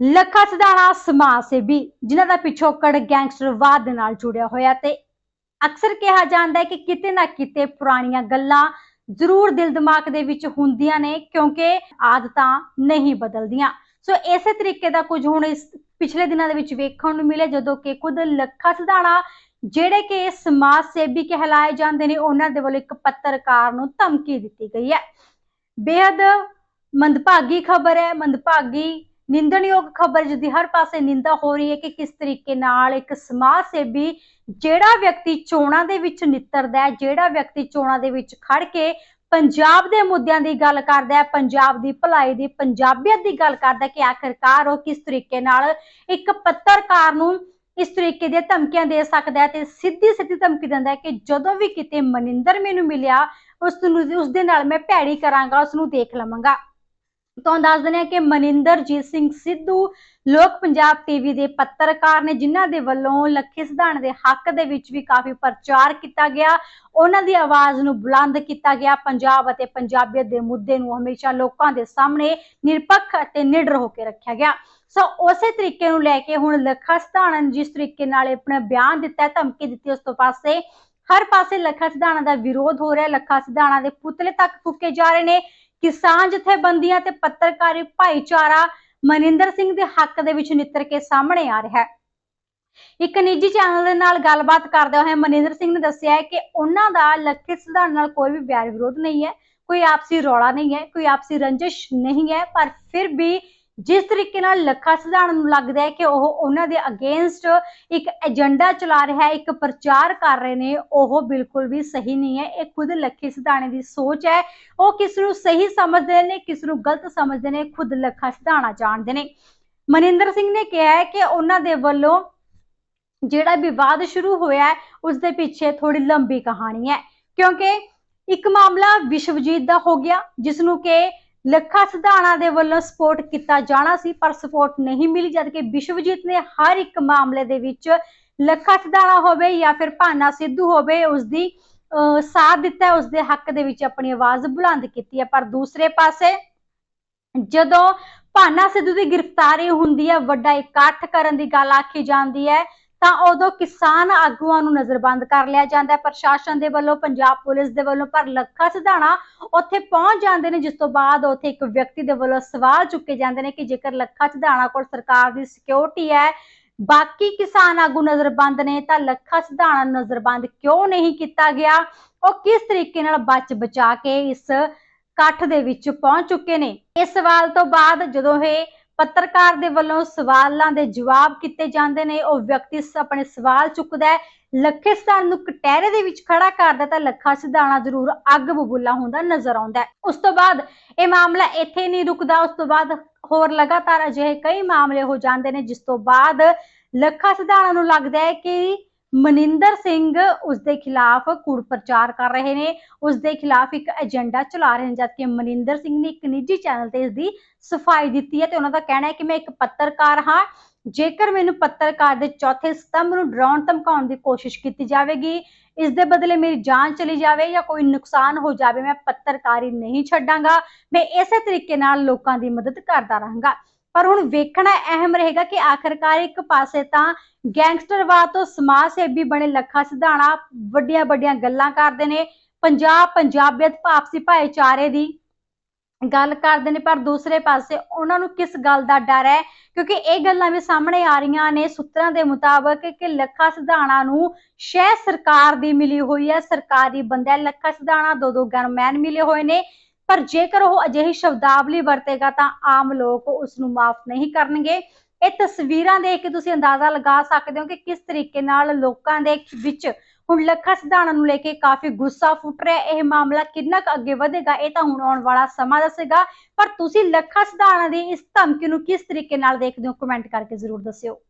ਲੱਖਾ ਸਿਧਾਣਾ ਸਮਾਜ ਸੇਵੀ, ਜਿਨ੍ਹਾਂ ਦਾ ਪਿਛੋਕੜ ਗੈਂਗਸਟਰਵਾਦ ਦੇ ਨਾਲ ਜੁੜਿਆ ਹੋਇਆ ਤੇ ਅਕਸਰ ਕਿਹਾ ਜਾਂਦਾ ਹੈ ਕਿ ਕਿਤੇ ਨਾ ਕਿਤੇ ਪੁਰਾਣੀਆਂ ਗੱਲਾਂ ਜ਼ਰੂਰ ਦਿਲ ਦਿਮਾਗ ਦੇ ਵਿੱਚ ਹੁੰਦੀਆਂ ਨੇ, ਕਿਉਂਕਿ ਆਦਤਾਂ ਨਹੀਂ ਬਦਲਦੀਆਂ। ਸੋ ਇਸੇ ਤਰੀਕੇ ਦਾ ਕੁਝ ਹੁਣ ਇਸ ਪਿਛਲੇ ਦਿਨਾਂ ਦੇ ਵਿੱਚ ਵੇਖਣ ਨੂੰ ਮਿਲਿਆ, ਜਦੋਂ ਕਿ ਖੁਦ ਲੱਖਾ ਸਿਧਾਣਾ ਜਿਹੜੇ ਕਿ ਸਮਾਜ ਸੇਵੀ ਕਹਿਲਾਏ ਜਾਂਦੇ ਨੇ, ਉਹਨਾਂ ਦੇ ਵੱਲੋਂ ਇੱਕ ਪੱਤਰਕਾਰ ਨੂੰ ਧਮਕੀ ਦਿੱਤੀ ਗਈ ਹੈ। ਬੇहद ਮੰਦਭਾਗੀ ਖਬਰ ਹੈ, ਮੰਦਭਾਗੀ ਨਿੰਦਣਯੋਗ ਖਬਰ ਜਿਹਦੀ ਹਰ ਪਾਸੇ ਨਿੰਦਾ ਹੋ ਰਹੀ ਹੈ ਕਿ ਕਿਸ ਤਰੀਕੇ ਨਾਲ ਇੱਕ ਸਮਾਜ ਸੇਵੀ ਜਿਹੜਾ ਵਿਅਕਤੀ ਚੋਣਾਂ ਦੇ ਵਿੱਚ ਨਿੱਤਰਦਾ ਹੈ, ਜਿਹੜਾ ਵਿਅਕਤੀ ਚੋਣਾਂ ਦੇ ਵਿੱਚ ਖੜ ਕੇ ਪੰਜਾਬ ਦੇ ਮੁੱਦਿਆਂ ਦੀ ਗੱਲ ਕਰਦਾ ਹੈ, ਪੰਜਾਬ ਦੀ ਭਲਾਈ ਦੀ, ਪੰਜਾਬੀਅਤ ਦੀ ਗੱਲ ਕਰਦਾ ਕਿ ਆਖਿਰਕਾਰ ਉਹ ਕਿਸ ਤਰੀਕੇ ਨਾਲ ਇੱਕ ਪੱਤਰਕਾਰ ਨੂੰ ਇਸ ਤਰੀਕੇ ਦੀਆਂ ਧਮਕੀਆਂ ਦੇ ਸਕਦਾ ਹੈ ਤੇ ਸਿੱਧੀ ਸਿੱਧੀ ਧਮਕੀ ਦਿੰਦਾ ਹੈ ਕਿ ਜਦੋਂ ਵੀ ਕਿਤੇ ਮਨਿੰਦਰ ਮੈਨੂੰ ਮਿਲਿਆ, ਉਸ ਨੂੰ, ਉਸ ਦੇ ਨਾਲ ਮੈਂ ਭੈੜੀ ਕਰਾਂਗਾ, ਉਸ ਨੂੰ ਦੇਖ ਲਵਾਂਗਾ। ਤੁਹਾਨੂੰ ਦੱਸ ਦਿੰਦੇ ਹਾਂ ਕਿ ਮਨਿੰਦਰਜੀਤ ਸਿੰਘ ਸਿੱਧੂ ਲੋਕ ਪੰਜਾਬ ਟੀਵੀ ਦੇ ਪੱਤਰਕਾਰ ਨੇ, ਜਿਨ੍ਹਾਂ ਦੇ ਵੱਲੋਂ ਲੱਖੇ ਸਿਧਾਣ ਦੇ ਹੱਕ ਦੇ ਵਿੱਚ ਵੀ ਕਾਫੀ ਪ੍ਰਚਾਰ ਕੀਤਾ ਗਿਆ। ਉਹਨਾਂ ਦੀ ਆਵਾਜ਼ ਨੂੰ ਬੁਲੰਦ ਕੀਤਾ ਗਿਆ। ਪੰਜਾਬ ਅਤੇ ਪੰਜਾਬੀਅਤ ਦੇ ਮੁੱਦੇ ਨੂੰ ਹਮੇਸ਼ਾ ਲੋਕਾਂ ਦੇ ਸਾਹਮਣੇ ਨਿਰਪੱਖ ਅਤੇ ਨਿਡਰ ਹੋ ਕੇ ਰੱਖਿਆ ਗਿਆ। ਸੋ ਉਸੇ ਤਰੀਕੇ ਨੂੰ ਲੈ ਕੇ ਹੁਣ ਲੱਖਾ ਸਿਧਾਣਾ ਨੇ ਜਿਸ ਤਰੀਕੇ ਨਾਲ ਆਪਣਾ ਬਿਆਨ ਦਿੱਤਾ ਧਮਕੀ ਦਿੱਤੀ ਉਸ ਤੋਂ ਪਾਸੇ ਹਰ ਪਾਸੇ ਲੱਖਾ ਸਿਧਾਣਾ ਦਾ ਵਿਰੋਧ ਹੋ ਰਿਹਾ। ਲੱਖਾ ਸਿਧਾਣਾ ਦੇ ਪੁਤਲੇ ਤੱਕ ਫੁੱਕੇ ਜਾ ਰਹੇ ਨੇ। ਕਿਸਾਨ ਜਥੇਬੰਦੀਆਂ ਤੇ ਪੱਤਰਕਾਰੀ ਭਾਈਚਾਰਾ ਮਨਿੰਦਰ ਸਿੰਘ ਦੇ ਹੱਕ ਦੇ ਵਿੱਚ ਨਿੱਤਰ ਕੇ ਸਾਹਮਣੇ ਆ ਰਿਹਾ ਹੈ। ਇੱਕ ਨਿੱਜੀ ਚੈਨਲ ਦੇ ਨਾਲ ਗੱਲਬਾਤ ਕਰਦੇ ਹੋਏ ਮਨਿੰਦਰ ਸਿੰਘ ਨੇ ਦੱਸਿਆ ਹੈ ਕਿ ਉਹਨਾਂ ਦਾ ਲੱਖੇ ਸਿਧਾਣ ਨਾਲ ਕੋਈ ਵੀ ਵੈਰ ਵਿਰੋਧ ਨਹੀਂ ਹੈ, ਕੋਈ ਆਪਸੀ ਰੌਲਾ ਨਹੀਂ ਹੈ, ਕੋਈ ਆਪਸੀ ਰੰਜਿਸ਼ ਨਹੀਂ ਹੈ, ਪਰ ਫਿਰ ਵੀ ਜਿਸ ਤਰੀਕੇ ਨਾਲ ਲੱਖਾ ਸਿਧਾਣ ਨੂੰ ਲੱਗਦਾ ਹੈ ਕਿ ਉਹ ਉਹਨਾਂ ਦੇ ਅਗੇਂਸਟ ਇੱਕ ਏਜੰਡਾ ਚਲਾ ਰਿਹਾ ਹੈ ਇੱਕ ਪ੍ਰਚਾਰ ਕਰ ਰਹੇ ਨੇ, ਉਹ ਬਿਲਕੁਲ ਵੀ ਸਹੀ ਨਹੀਂ ਹੈ। ਇਹ ਖੁਦ ਲੱਖੇ ਸਿਧਾਣੇ ਦੀ ਸੋਚ ਹੈ। ਉਹ ਕਿਸ ਨੂੰ ਸਹੀ ਸਮਝਦੇ ਨੇ, ਕਿਸ ਨੂੰ ਗਲਤ ਸਮਝਦੇ ਨੇ, ਖੁਦ ਲੱਖਾ ਸਿਧਾਣਾ ਜਾਣਦੇ ਨੇ। ਮਨਿੰਦਰ ਸਿੰਘ ਨੇ ਕਿਹਾ ਹੈ ਕਿ ਉਹਨਾਂ ਦੇ ਵੱਲੋਂ ਜਿਹੜਾ ਵਿਵਾਦ ਸ਼ੁਰੂ ਹੋਇਆ ਹੈ, ਉਸ ਦੇ ਪਿੱਛੇ ਥੋੜੀ ਲੰਬੀ ਕਹਾਣੀ ਹੈ। ਕਿਉਂਕਿ ਇੱਕ ਮਾਮਲਾ ਵਿਸ਼ਵਜੀਤ ਦਾ ਹੋ ਗਿਆ, ਜਿਸ ਨੂੰ ਕਿ ਲੱਖਾ ਸਿਧਾਣਾ ਦੇ ਵੱਲੋਂ ਸਪੋਰਟ ਕੀਤਾ ਜਾਣਾ ਸੀ, ਪਰ ਸਪੋਰਟ ਨਹੀਂ ਮਿਲੀ ਜਦਕਿ ਵਿਸ਼ਵਜੀਤ ਨੇ ਹਰ ਇੱਕ ਮਾਮਲੇ ਦੇ ਵਿੱਚ ਲੱਖਾ ਸਿਧਾਣਾ ਹੋਵੇ ਜਾਂ ਫਿਰ ਭਾਨਾ ਸਿੱਧੂ ਹੋਵੇ ਉਸ ਦੀ ਸਾਥ ਦਿੱਤਾ ਉਸ ਦੇ ਹੱਕ ਦੇ ਵਿੱਚ ਆਪਣੀ ਆਵਾਜ਼ ਬੁਲੰਦ ਕੀਤੀ ਹੈ। ਪਰ ਦੂਸਰੇ ਪਾਸੇ, ਜਦੋਂ ਭਾਨਾ ਸਿੱਧੂ ਦੀ ਗ੍ਰਿਫਤਾਰੀ ਹੁੰਦੀ ਹੈ, ਵੱਡਾ ਇਕੱਠ ਕਰਨ ਦੀ ਗੱਲ ਆਖੀ ਜਾਂਦੀ ਹੈ ਤਾਂ ਉਦੋਂ ਕਿਸਾਨ ਆਗੂਆਂ ਨੂੰ ਨਜ਼ਰਬੰਦ ਕਰ ਲਿਆ ਜਾਂਦਾ ਹੈ। ਪ੍ਰਸ਼ਾਸਨ ਦੇ ਵੱਲੋਂ, ਪੰਜਾਬ ਪੁਲਿਸ ਦੇ ਵੱਲੋਂ ਪਰ ਲੱਖਾ ਸਿਧਾਣਾ ਉੱਥੇ ਪਹੁੰਚ ਜਾਂਦੇ ਨੇ, ਜਿਸ ਤੋਂ ਬਾਅਦ ਉੱਥੇ ਇੱਕ ਵਿਅਕਤੀ ਦੇ ਵੱਲੋਂ ਸਵਾਲ ਚੁੱਕੇ ਜਾਂਦੇ ਨੇ ਕਿ ਜੇਕਰ ਲੱਖਾ ਸਿਧਾਣਾ ਕੋਲ ਸਰਕਾਰ ਦੀ ਸਿਕਿਉਰਿਟੀ ਹੈ, ਬਾਕੀ ਕਿਸਾਨ ਆਗੂ ਨਜ਼ਰਬੰਦ ਨੇ, ਤਾਂ ਲੱਖਾ ਸਿਧਾਣਾ ਨਜ਼ਰਬੰਦ ਕਿਉਂ ਨਹੀਂ ਕੀਤਾ ਗਿਆ? ਉਹ ਕਿਸ ਤਰੀਕੇ ਨਾਲ ਬਚ ਬਚਾ ਕੇ ਇਸ ਇਕੱਠ ਦੇ ਵਿੱਚ ਪਹੁੰਚ ਚੁੱਕੇ ਨੇ? ਇਸ ਸਵਾਲ ਤੋਂ ਬਾਅਦ ਜਦੋਂ ਇਹ ਪੱਤਰਕਾਰ ਦੇ ਵੱਲੋਂ ਸਵਾਲਾਂ ਦੇ ਜਵਾਬ ਕੀਤੇ ਜਾਂਦੇ ਨੇ। ਉਹ ਵਿਅਕਤੀ ਆਪਣੇ ਸਵਾਲ ਚੁੱਕਦਾ ਹੈ। ਲੱਖੇ ਸਿਧਾਣਾ ਨੂੰ ਕਟਹਿਰੇ ਦੇ ਵਿੱਚ ਖੜਾ ਕਰਦਾ ਤਾਂ ਲੱਖਾ ਸਿਧਾਣਾ ਜ਼ਰੂਰ ਅੱਗ ਬਬੂਲਾ ਹੁੰਦਾ ਨਜ਼ਰ ਆਉਂਦਾ ਉਸ ਤੋਂ ਬਾਅਦ ਇਹ ਮਾਮਲਾ ਇੱਥੇ ਨਹੀਂ ਰੁਕਦਾ। ਉਸ ਤੋਂ ਬਾਅਦ ਹੋਰ ਲਗਾਤਾਰ ਅਜਿਹੇ ਕਈ ਮਾਮਲੇ ਹੋ ਜਾਂਦੇ ਨੇ, ਜਿਸ ਤੋਂ ਬਾਅਦ ਲੱਖਾ ਸਿਧਾਣਾ ਨੂੰ ਲੱਗਦਾ ਹੈ ਕਿ ਮਨਿੰਦਰ ਸਿੰਘ ਉਸ ਦੇ ਖਿਲਾਫ ਕੂੜ ਪ੍ਰਚਾਰ ਕਰ ਰਹੇ ਨੇ। ਉਸ ਦੇ ਖਿਲਾਫ ਇੱਕ ਏਜੰਡਾ ਚਲਾ ਰਹੇ ਨੇ, ਜਦਕਿ ਮਨਿੰਦਰ ਸਿੰਘ ਨੇ ਇੱਕ ਨਿੱਜੀ ਚੈਨਲ ਤੇ ਇਸ ਦੀ ਸਫ਼ਾਈ ਦਿੱਤੀ ਹੈ ਤੇ ਉਹਨਾਂ ਦਾ ਕਹਿਣਾ ਹੈ ਕਿ ਮੈਂ ਇੱਕ ਪੱਤਰਕਾਰ ਹਾਂ। ਜੇਕਰ ਮੈਨੂੰ ਪੱਤਰਕਾਰ ਦੇ ਚੌਥੇ ਸਤੰਭ ਨੂੰ ਡਰਾਉਣ, ਧਮਕਾਉਣ ਦੀ ਕੋਸ਼ਿਸ਼ ਕੀਤੀ ਜਾਵੇਗੀ ਇਸ ਦੇ ਬਦਲੇ ਮੇਰੀ ਜਾਨ ਚਲੀ ਜਾਵੇ ਜਾਂ ਕੋਈ ਨੁਕਸਾਨ ਹੋ ਜਾਵੇ, ਮੈਂ ਪੱਤਰਕਾਰੀ ਨਹੀਂ ਛੱਡਾਂਗਾ। ਮੈਂ ਇਸੇ ਤਰੀਕੇ ਨਾਲ ਲੋਕਾਂ ਦੀ ਮਦਦ ਕਰਦਾ ਰਹਾਂਗਾ। ਪਰ ਹੁਣ ਵੇਖਣਾ ਅਹਿਮ ਰਹੇਗਾ ਕਿ ਆਖਰਕਾਰ ਇੱਕ ਪਾਸੇ ਤਾਂ ਗੈਂਗਸਟਰਵਾਦ ਤੋਂ ਸਮਾਜ ਸੇਵੀ ਬਣੇ ਲੱਖਾ ਸਿਧਾਣਾ ਵੱਡੀਆਂ ਵੱਡੀਆਂ ਗੱਲਾਂ ਕਰਦੇ ਨੇ, ਪੰਜਾਬ, ਪੰਜਾਬੀਅਤ ਆਪਸੀ ਭਾਈਚਾਰੇ ਦੀ ਗੱਲ ਕਰਦੇ ਨੇ, ਪਰ ਦੂਸਰੇ ਪਾਸੇ ਉਹਨਾਂ ਨੂੰ ਕਿਸ ਗੱਲ ਦਾ ਡਰ ਹੈ? ਕਿਉਂਕਿ ਇਹ ਗੱਲਾਂ ਵੀ ਸਾਹਮਣੇ ਆ ਰਹੀਆਂ ਨੇ ਸੂਤਰਾਂ ਦੇ ਮੁਤਾਬਕ ਕਿ ਲੱਖਾ ਸਿਧਾਣਾ ਨੂੰ ਸ਼ਹਿ ਸਰਕਾਰ ਦੀ ਮਿਲੀ ਹੋਈ ਹੈ, ਸਰਕਾਰੀ ਬੰਦਾ ਲੱਖਾ ਸਿਧਾਣਾ ਦੋ ਦੋ ਗਨਮੈਨ ਮਿਲੇ ਹੋਏ ਨੇ। ਪਰ ਜੇਕਰ ਉਹ ਅਜਿਹੀ ਸ਼ਬਦਾਵਲੀ ਵਰਤੇਗਾ ਤਾਂ ਆਮ ਲੋਕ ਉਸ ਨੂੰ ਮਾਫ ਨਹੀਂ ਕਰਨਗੇ। ਇਹ ਤਸਵੀਰਾਂ ਦੇਖ ਕੇ ਤੁਸੀਂ ਅੰਦਾਜ਼ਾ ਲਗਾ ਸਕਦੇ ਹੋ ਕਿ ਕਿਸ ਤਰੀਕੇ ਨਾਲ ਲੋਕਾਂ ਦੇ ਵਿੱਚ ਹੁਣ ਲੱਖਾ ਸਿਧਾਣਾ ਨੂੰ ਲੈ ਕੇ ਕਾਫੀ ਗੁੱਸਾ ਫੁੱਟ ਰਿਹਾ ਇਹ ਮਾਮਲਾ ਕਿੰਨਾ ਕੁ ਅੱਗੇ ਵਧੇਗਾ, ਇਹ ਤਾਂ ਹੁਣ ਆਉਣ ਵਾਲਾ ਸਮਾਂ ਦੱਸੇਗਾ। ਪਰ ਤੁਸੀਂ ਲੱਖਾ ਸਿਧਾਣਾ ਦੀ ਇਸ ਧਮਕੀ ਨੂੰ ਕਿਸ ਤਰੀਕੇ ਨਾਲ ਦੇਖਦੇ ਹੋ? ਕਮੈਂਟ ਕਰਕੇ ਜ਼ਰੂਰ ਦੱਸਿਓ।